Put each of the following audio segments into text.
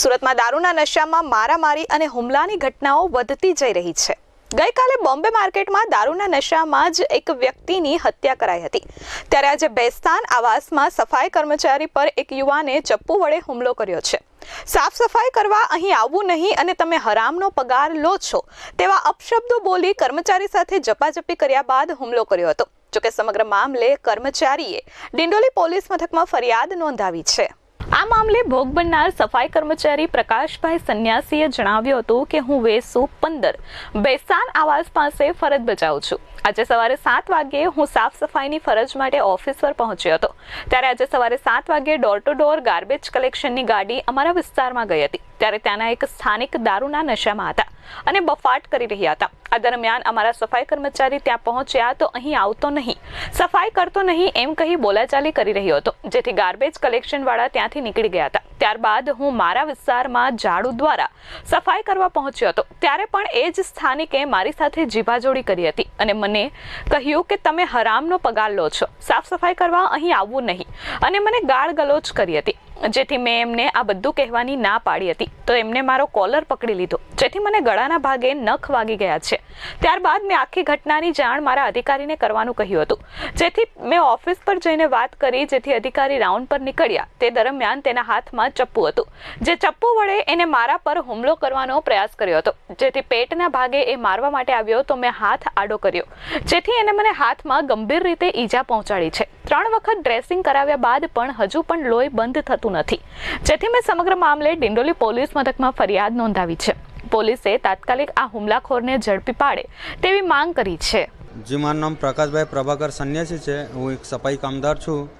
સુરતમાં દારૂના નશામાં મારામારી અને હુમલાની ઘટનાઓ વધતી જઈ રહી છે. ગઈકાલે બોમ્બે માર્કેટમાં દારૂના નશામાં જ એક વ્યક્તિની હત્યા કરાઈ હતી. ત્યારે આજે બેસ્તાન આવાસમાં સફાઈ કર્મચારી પર એક યુવાને ચપ્પુ વડે હુમલો કર્યો છે. સાફ સફાઈ કરવા અહીં આવવું નહીં અને તમે હરામનો પગાર લો છો, તેવા અપશબ્દો બોલી કર્મચારી સાથે જપાજપી કર્યા બાદ હુમલો કર્યો હતો. જોકે સમગ્ર મામલે કર્મચારીએ ડિંડોલી પોલીસ મથકમાં ફરિયાદ નોંધાવી છે. આ મામલે ભોગ બનનાર સફાઈ કર્મચારી પ્રકાશભાઈ સંન્યાસીએ જણાવ્યું હતું કે હું વેસુ પંદર. બેસાન આવાસ પાસે ફરજ બજાવું છું. આજે સવારે સાત વાગ્યે હું સાફ સફાઈની ફરજ માટે ઓફિસ પર પહોંચ્યો હતો. ત્યારે આજે સવારે સાત વાગ્યે ડોર ટુ ડોર ગાર્બેજ કલેક્શનની ગાડી અમારા વિસ્તારમાં ગઈ હતી. ત્યારે ત્યાંના એક સ્થાનિક દારૂના નશામાં હતા અને બફાટ કરી રહ્યા હતા. આ દરમિયાન અમારા સફાઈ કર્મચારી ત્યાં પહોંચ્યા તો અહીં આવતો નહીં. સફાઈ કરતો નહીં એમ કહી બોલાચાલી કરી રહ્યો હતો. જેથી ગાર્બેજ કલેક્શન વાળા ત્યાંથી નીકળી ગયા હતા. ત્યારબાદ હું મારા વિસ્તારમાં ઝાડુ દ્વારા સફાઈ કરવા પહોંચ્યો હતો. ત્યારે પણ એ જ સ્થાનિકે મારી સાથે જીભાજોડી કરી હતી અને મને કહ્યું કે તમે હરામનો પગાર લો છો. સાફ સફાઈ કરવા અહીં આવવું નહીં. અને મને ગાળ ગલોચ કરી હતી. જેથી મેં એમને આ બધું કહેવાની ના પાડી હતી. તો એમને મારો કોલર પકડી લીધો. જેથી મને ગળાના ભાગે નખ વાગી ગયા છે. ત્યારબાદ મેં આખી ઘટનાની જાણ મારા અધિકારીને કરવાનું કહ્યું હતું. જેથી મેં ઓફિસ પર જઈને વાત કરી, જેથી અધિકારી રાઉન્ડ પર નીકળ્યા. તે દરમિયાન તેના હાથમાં ચપ્પુ હતું. જે ચપ્પુ વડે એને મારા પર હુમલો કરવાનો પ્રયાસ કર્યો હતો. જેથી પેટના ભાગે એ મારવા માટે આવ્યો તો મેં હાથ આડો કર્યો. જેથી એને મને હાથમાં ગંભીર રીતે ઈજા પહોંચાડી છે. ત્રણ વખત ડ્રેસિંગ કરાવ્યા બાદ પણ હજુ પણ લોહી બંધ થતું નથી. જેથી મેં સમગ્ર મામલે ડિંડોલી પોલીસ મથકમાં ફરિયાદ નોંધાવી છે. પોલીસે તાત્કાલિક આ હુમલાખોરને ઝડપી પાડે તેવી માંગ કરી છે. જી, મારું નામ પ્રકાશભાઈ પ્રભાકર સન્યાસી છે. હું એક સફાઈ કામદાર છું.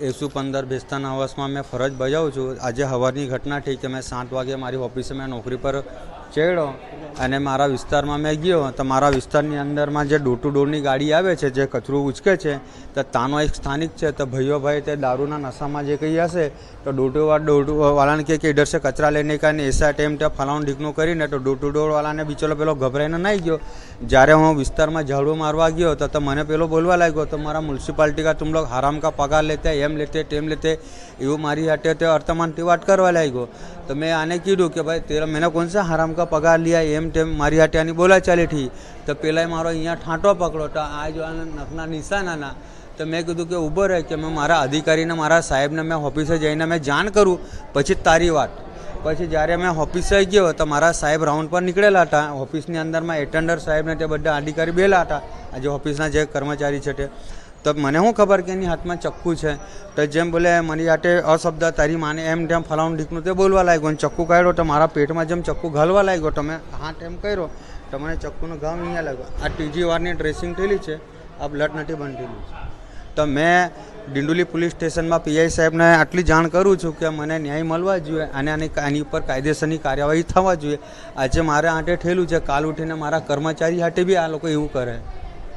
એસુ પંદર ભેસ્તાન આવાસમાં મેં ફરજ બજાવું છું. આજે હવારની ઘટના થઈ કે મેં સાત વાગે મારી ઓફિસે મેં નોકરી પર ચડ્યો અને મારા વિસ્તારમાં મેં ગયો, તો મારા વિસ્તારની અંદરમાં જે ડોર ટુ ડોરની ગાડી આવે છે, જે કચરું ઉચકે છે, તો તાનો એક સ્થાનિક છે, તો ભાઈઓ ભાઈ તે દારૂના નશામાં જે કહી હશે, તો ડોર ટુ ડોર ટુ વાળાને કહે કે ઇધર સે કચરા લેને કા ને એસા ટાઈમ તે ફલાણું ઢીકનું કરીને તો ડોર ટુ ડોર વાળાને બિચોલો પેલો ગભરાઈને નાઈ ગયો. જ્યારે હું વિસ્તારમાં ઝાડુ મારવા ગયો, તો તો મને પેલો બોલવા લાગ્યો, તો મારા મ્યુનિસિપાલિટી કા તુમ લોગ હરામ કા પગાર લેતે એમ લેતે, તેમ લેતે, એવું મારી હાટે તે વર્તમાનથી વાત કરવા લાગ્યો. તો મેં આને કીધું કે ભાઈ તેરા મેં કોણ સા હરામ કા પગાર લિયા એમ તેમ મારી હાટે આની બોલા ચાલી થી તો પેલાય મારો અહીંયા ઠાંટો પકડો તો આ જો નખના નિશાનાના. તો મેં કીધું કે ઊભો રહે કે મેં મારા અધિકારીને, મારા સાહેબને, મેં ઓફિસે જઈને મેં જાણ કરું. પછી તારી વાત. પછી જ્યારે મેં ઓફિસે ગયો તો મારા સાહેબ રાઉન્ડ પર નીકળેલા હતા. ઓફિસની અંદરમાં એટેન્ડર સાહેબને તે બધા અધિકારી બેલા હતા. આજે ઓફિસના જે કર્મચારી છે તે. તો મને શું ખબર કે એની હાથમાં ચક્કુ છે? તો જેમ બોલે, મારી હાટે અશબ્દ, તારી માને એમ તેમ ફલાણું ઢીકનું તે બોલવા લાગ્યો અને ચક્કુ કાઢ્યો તો મારા પેટમાં જેમ ચક્કુ ઘાલવા લાગ્યો તમે હાથ એમ કર્યો, તો મને ચક્કુનો ઘાવ અહીંયા લાગ્યો. આ ત્રીજી વારની ડ્રેસિંગ થયેલી છે, આ બ્લડ નથી બંધેલું છે તો મેં ડિંડોલી પોલીસ સ્ટેશનમાં પીઆઈ સાહેબને આટલી જાણ કરું છું કે મને ન્યાય મળવા જોઈએ અને આની આની ઉપર કાયદેસરની કાર્યવાહી થવા જોઈએ. આજે મારે આટે ઠેલું છે, કાલ ઉઠીને મારા કર્મચારી હાટે બી આ લોકો એવું કરે.